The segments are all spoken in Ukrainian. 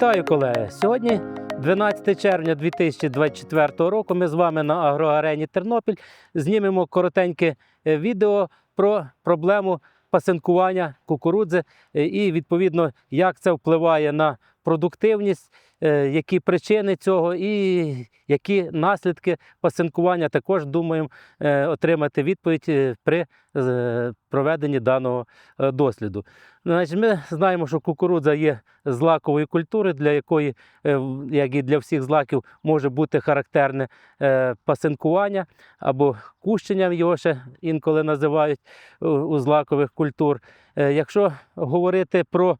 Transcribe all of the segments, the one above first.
Вітаю, колеги! Сьогодні 12 червня 2024 року. Ми з вами на агроарені Тернопіль знімемо коротеньке е, відео про проблему пасинкування кукурудзи е, і відповідно, як це впливає на продуктивність, які причини цього і які наслідки пасинкування. Також думаємо е, отримати відповідь е, при е, проведенні даного е, досліду. Значить, ми знаємо, що кукурудза є злакової культури, для якої, е, як і для всіх злаків, може бути характерне е, пасинкування або кущенням його ще інколи називають у- злакових культур. Е, Якщо говорити про е,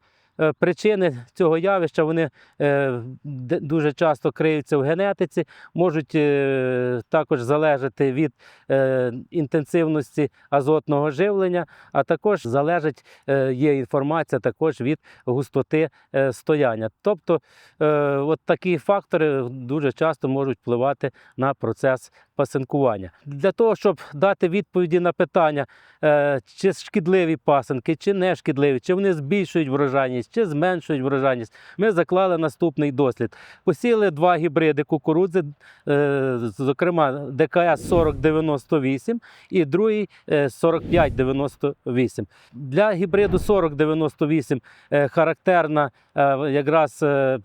Причини цього явища вони е, дуже часто криються в генетиці, можуть е, також залежати від е, інтенсивності азотного живлення, а також залежить, е, є інформація також від густоти е, стояння. Тобто е, от такі фактори дуже часто можуть впливати на процес пасинкування. Для того, щоб дати відповіді на питання, е, чи шкідливі пасинки, чи не шкідливі, чи вони збільшують врожайність, чи зменшують врожайність, ми заклали наступний дослід. Посіяли два гібриди кукурудзи, е, зокрема ДКС 4098 і другий е, 4598. Для гібриду 4098 е, характерна е, якраз е,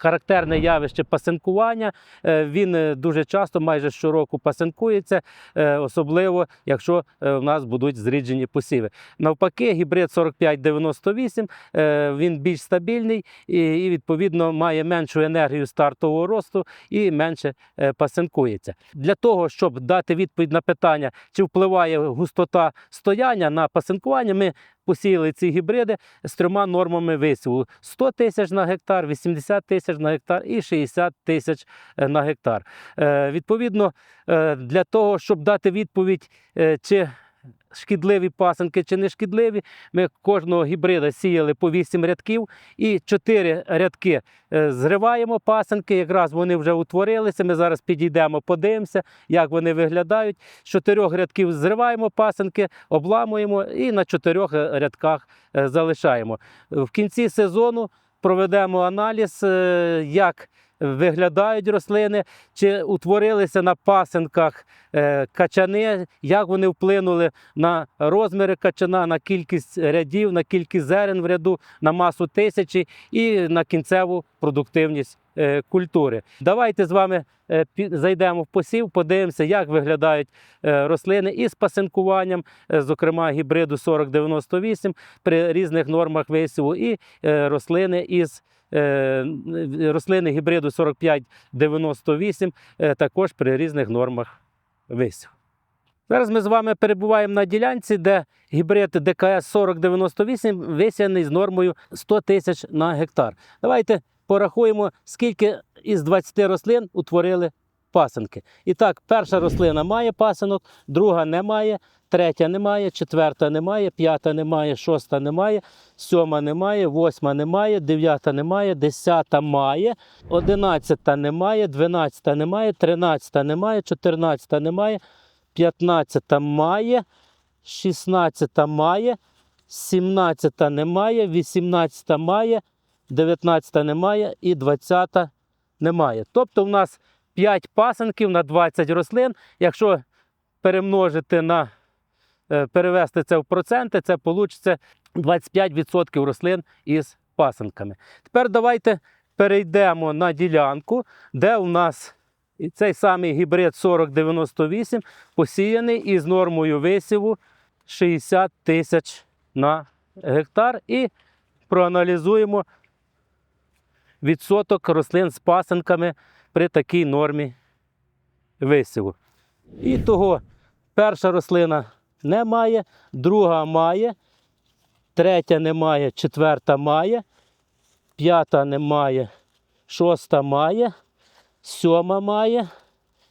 характерне явище пасинкування. Е, Він е, дуже часто, майже щороку пасинкується, е, особливо якщо е, в нас будуть зріджені посіви. Навпаки, гібрид 4598 е, він більш стабільний і, відповідно має меншу енергію стартового росту і менше е, пасинкується. Для того, щоб дати відповідь на питання, чи впливає густота стояння на пасинкування, ми посіяли ці гібриди з трьома нормами висіву: 100 тисяч на гектар, 80 тисяч на гектар і 60 тисяч е, на гектар. Е, Відповідно, для того, щоб дати відповідь, чи шкідливі пасинки чи не шкідливі, ми кожного гібрида сіяли по 8 рядків і 4 рядки е, зриваємо пасинки, якраз вони вже утворилися. Ми зараз підійдемо, подивимося, як вони виглядають. З чотирьох рядків зриваємо пасинки, обламуємо і на чотирьох е, рядках е, залишаємо. В кінці сезону проведемо аналіз, як виглядають рослини, чи утворилися на пасинках е, качани, як вони вплинули на розміри качана, на кількість рядів, на кількість зерен в ряду, на масу тисячі і на кінцеву продуктивність е, культури. Давайте з вами е, зайдемо в посів, подивимося, як виглядають рослини із пасинкуванням, зокрема гібриду 4098 при різних нормах висіву, і рослини із рослини гібриду 4598 е, також при різних нормах висів. Зараз ми з вами перебуваємо на ділянці, де гібрид ДКС 4098 висяний з нормою 100 тисяч на гектар. Давайте порахуємо, скільки із 20 рослин утворили пасинки. І так, перша рослина має пасинок, друга не має, третя немає, четверта немає, п'ята немає, шоста немає, сьома немає, восьма немає, дев'ята немає, десята має, одинадцята немає, дванадцята немає, тринадцята немає, чотирнадцята немає, п'ятнадцята має, шістнадцята має, сімнадцята немає, вісімнадцята має, дев'ятнадцята немає і двадцята немає. Тобто в нас 5 пасенків на 20 рослин. Якщо перемножити на е, перевести це в проценти, це вийде 25% рослин із пасенками. Тепер давайте перейдемо на ділянку, де у нас цей самий гібрид 4098 посіяний із нормою висіву 60 тисяч на гектар. І проаналізуємо відсоток рослин з пасенками при такій нормі висіву. І того перша рослина не має, друга має, третя не має, четверта має, п'ята не має, шоста має, сьома має,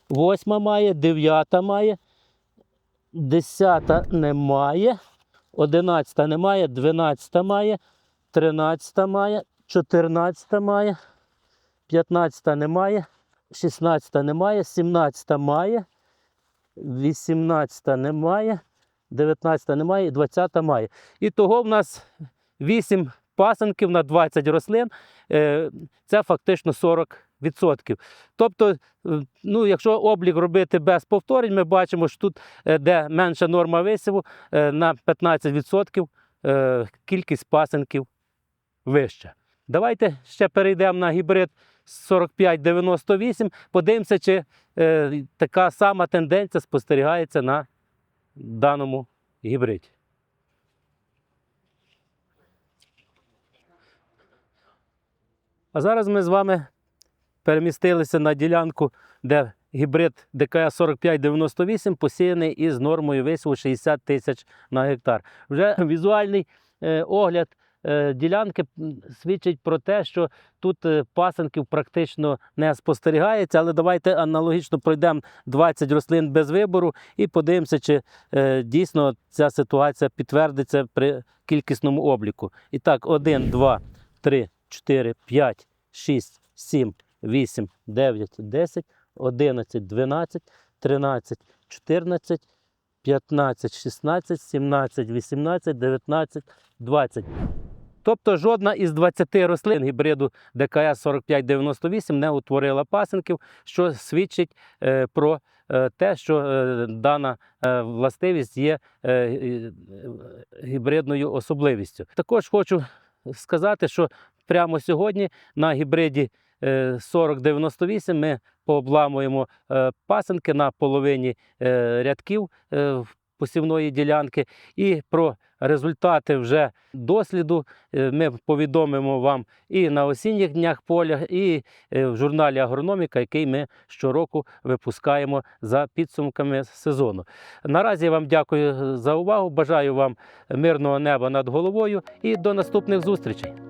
восьма має, дев'ята має, десята не має, одинадцята не має, дванадцята має, тринадцята має, чотирнадцята має, п'ятнадцята немає, 16 немає, 17 має, 18 немає, 19 немає і 20 має. І того в нас 8 пасинків на 20 рослин. Е, Це фактично 40%. Тобто, е, ну, якщо облік робити без повторень, ми бачимо, що тут, е, де менша норма висіву, на 15% е, кількість пасинків вища. Давайте ще перейдемо на гібрид 4598, подивимося, чи е, така сама тенденція спостерігається на даному гібриді. А зараз ми з вами перемістилися на ділянку, де гібрид ДКС 4598 посіяний із нормою висіву 60 тисяч на гектар. Вже візуальний е, огляд ділянки м, свідчить про те, що тут е, пасенків практично не спостерігається, але давайте аналогічно пройдемо 20 рослин без вибору і подивимося, чи е, дійсно ця ситуація підтвердиться при кількісному обліку. І так, 1, 2, 3, 4, 5, 6, 7, 8, 9, 10, 11, 12, 13, 14, 15, 16, 17, 18, 19, 20. Тобто жодна із 20 рослин гібриду ДКС 4598 не утворила пасинків, що свідчить е, про е, те, що е, дана властивість є гібридною особливістю. Також хочу сказати, що прямо сьогодні на гібриді е, 4098 ми пообламуємо е, пасинки на половині е, рядків е, посівної ділянки. І про результати вже досліду ми повідомимо вам і на осінніх днях поля, і в журналі Агрономіка, який ми щороку випускаємо за підсумками сезону. Наразі я вам дякую за увагу. Бажаю вам мирного неба над головою і до наступних зустрічей.